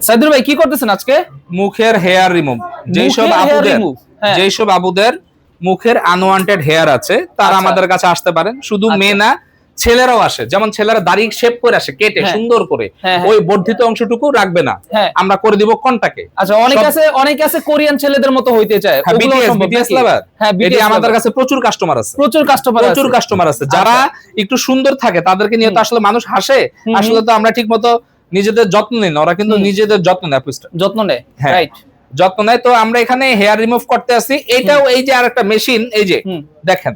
সাইদুর ভাই কি করতেছেন আজকে? মুখের হেয়ার রিমুভ যেসব আবুদের হ্যাঁ। যেসব আবুদের মুখের আনওয়ান্টেড হেয়ার আছে তারা আচ্ছা। আমাদের কাছে আসতে পারেন। শুধু আচ্ছা। মেয়ে না ছেলেরাও আসে। যেমন ছেলেরা দাড়ি শেপ করে আসে কেটে হ্যাঁ। সুন্দর করে। হ্যাঁ, হ্যাঁ। ওই বর্ধিত অংশটুকু রাখবে না। হ্যাঁ। আমরা করে দিব কোনটাকে? আচ্ছা অনেক আছে অনেক আছে কোরিয়ান ছেলেদের মতো হইতে চায়। হ্যাঁ বিটিএস হ্যাঁ আমাদের কাছে প্রচুর কাস্টমার আছে। প্রচুর কাস্টমার প্রচুর কাস্টমার আছে। যারা একটু সুন্দর থাকে তাদেরকে নিয়ে তো আসলে মানুষ হাসে। আসলে তো আমরা ঠিক মতো নিজেদের যত্ন নেন ওরা কিন্তু নিজেদের যত্ন নেয় যত্ন নেয় হ্যাঁ। রাইট যত্ন নেয় তো আমরা এখানে হেয়ার রিমুভ করতে আসি। এটাও এই যে আরেকটা মেশিন এই যে দেখেন।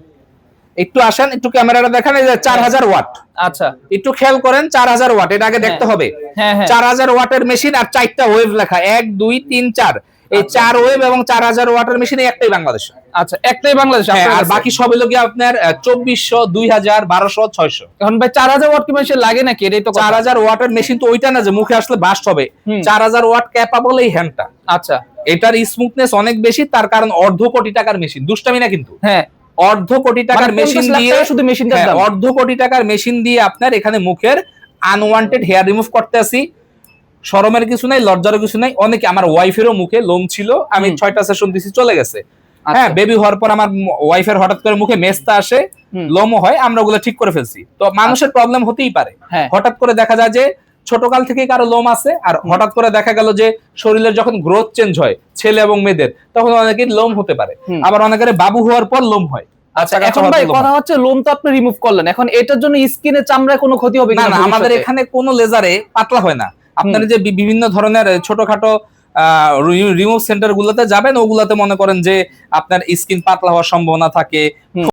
একটু আসেন একটু ক্যামেরাটা দেখেন এই যে চার হাজার ওয়াট। আচ্ছা। একটু খেয়াল করেন চার হাজার ওয়াট এটা আগে দেখতে হবে। হ্যাঁ হ্যাঁ। চার হাজার ওয়াটের মেশিন আর চারটা ওয়েভ লেখা এক দুই তিন চার। এই। চার ওয়েভ এবং চার হাজার ওয়াটার মেশিন একটাই বাংলাদেশ। আচ্ছা একটাই বাংলাদেশ। হ্যাঁ, আর বাকি সব হলো আপনার চব্বিশশো দুই হাজার বারোশো ছয়শো। এখন ভাই চার হাজার ওয়াট কি মেশিন লাগে নাকি? এটাই তো চার হাজার ওয়াটের মেশিন তো ওইটা না যে মুখে আসলে বাস্ট হবে। চার হাজার ওয়াট ক্যাপাবল এই হ্যান্ডটা আচ্ছা। এটার স্মুথনেস অনেক বেশি তার কারণ অর্ধ কোটি টাকার মেশিন দুষ্টামি না কিন্তু। হ্যাঁ। অর্ধ কোটি টাকার মানে মেশিন দিয়ে শুধু মেশিনটার হ্যাঁ, অর্ধ কোটি টাকার মেশিন দিয়ে আপনার এখানে মুখের আনওয়ান্টেড হেয়ার রিমুভ করতে আসি শরমের কিছু নাই লজ্জারও কিছু নাই। অনেকে আমার ওয়াইফেরও মুখে লোম ছিল আমি ছয়টা সেশন দিছি চলে গেছে। আচ্ছা। হ্যাঁ বেবি হওয়ার পর আমার ওয়াইফের হঠাৎ করে মুখে মেস্তা আসে। লোমও হয় আমরা ওগুলো ঠিক করে ফেলছি। তো মানুষের প্রবলেম হতেই পারে। হ্যাঁ। হঠাৎ করে দেখা যায় যে ছোটকাল থেকে কারও লোম আছে আর হঠাৎ করে দেখা গেল যে শরীরের যখন গ্রোথ চেঞ্জ হয় ছেলে এবং মেয়েদের তখন অনেকের লোম হতে পারে। আবার অনেকের বাবু হওয়ার পর লোম হয়। আচ্ছা এখন ভাই কথা হচ্ছে লোম তো আপনি রিমুভ করলেন। এখন এটার জন্য স্কিনের চামড়ায় কোনো ক্ষতি হবে না আমাদের এখানে কোনো লেজারে পাতলা হয় না। আপনারা যে বিভিন্ন ধরনের ছোটখাটো রিমুভ সেন্টার গুলোতে যাবেন ওগুলাতে মনে করেন যে আপনার স্কিন পাতলা হওয়ার সম্ভাবনা থাকে।